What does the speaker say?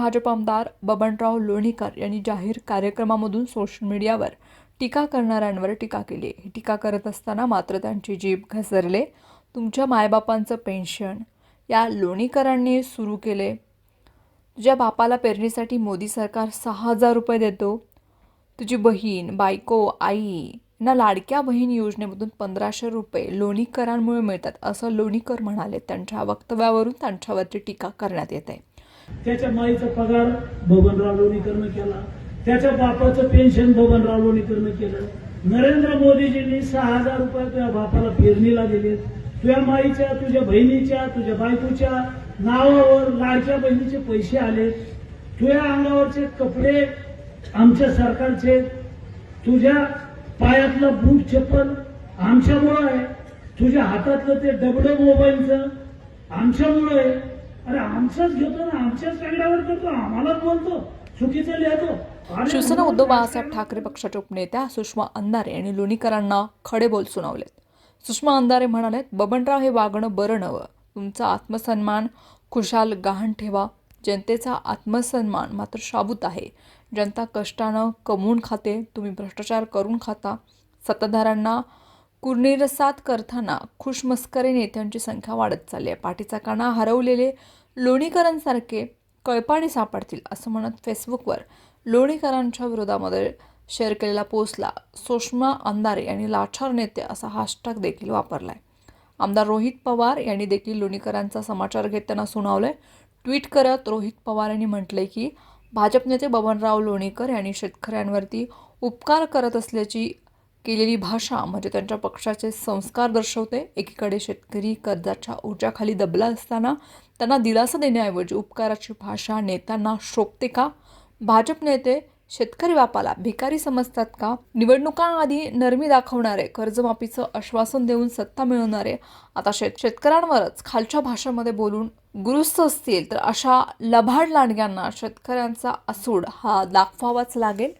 भाजप आमदार बबनराव लोणीकर यांनी जाहीर कार्यक्रमामधून सोशल मीडियावर टीका करणाऱ्यांवर टीका केली. ही टीका करत असताना मात्र त्यांची जीभ घसरले. तुमच्या मायबापांचं पेन्शन या लोणीकरांनी सुरू केले. तुझ्या बापाला पेरणीसाठी मोदी सरकार सहा हजार रुपये देतो. तुझी बहीण बायको आई ना लाडक्या बहीण योजनेमधून पंधराशे रुपये लोणीकरांमुळे मिळतात असं लोणीकर म्हणाले. त्यांच्या वक्तव्यावरून त्यांच्यावरची टीका करण्यात येते. त्याच्या माईचा पगार बबनराव लोणीकरनं केला. त्याच्या बापाचं पेन्शन बबनराव लोणीकरनं केलं. नरेंद्र मोदीजींनी सहा हजार रुपये तुझ्या बापाला पेरणीला दिले तुझ्या माईच्या तुझ्या बहिणीच्या तुझ्या बायकोच्या नावावर लाडक्या बहिणीचे पैसे आले तुझ्या अंगावरचे कपडे आमच्या सरकारचे तुझ्या पायातलं बूट चप्पल आमच्यामुळं आहे. तुझ्या हातातलं ते डबडं मोबाईलचं आमच्यामुळं आहे. अरे आमचंच घेतो ना आमच्याच कागदावर करतो आम्हालाच बोलतो चुकीचं लिहितो. शिवसेना उद्धव बाळासाहेब ठाकरे पक्षाच्या उपनेत्या सुषमा अंधारे यांनी लोणीकरांना खडे बोल सुनावलेत. सुषमा अंधारे म्हणालेत बबनराव हे वागणं बरं नवं तुमचा आत्मसन्मान खुशाल गहाण ठेवा. जनतेचा आत्मसन्मान मात्र शाबूत आहे. जनता कष्टानं कमवून खाते तुम्ही भ्रष्टाचार करून खाता. सत्ताधाऱ्यांना कुर्निरसात करताना खुशमस्करी नेत्यांची संख्या वाढत चालली आहे. पाठीचा काना हरवलेले लोणीकरांसारखे कळपाणी सापडतील असं म्हणत फेसबुकवर लोणीकरांच्या विरोधामध्ये शेअर केलेला पोस्टला सुषमा अंधारे यांनी लाचार नेते असा हॅशटॅग देखील वापरला आहे आमदार रोहित पवार यांनी देखील लोणीकरांचा समाचार घेताना सुनावलंय. ट्विट करत रोहित पवार यांनी म्हटलंय की भाजप नेते बबनराव लोणीकर यांनी शेतकऱ्यांवरती उपकार करत असल्याची केलेली भाषा म्हणजे त्यांच्या पक्षाचे संस्कार दर्शवते. एकीकडे शेतकरी कर्जाच्या ओझ्याखाली दबला असताना त्यांना दिलासा देण्याऐवजी उपकाराची भाषा नेत्यांना शोभते का? भाजप नेते शेतकरी बापाला भिकारी समजतात का? निवडणुकांआधी नरमी दाखवणारे कर्जमाफीचं आश्वासन देऊन सत्ता मिळवणारे आता शेत शेतकऱ्यांवरच खालच्या भाषेमध्ये बोलून गुरुस्त असतील तर अशा लभाड लांडग्यांना शेतकऱ्यांचा असूड हा दाखवावाच लागेल.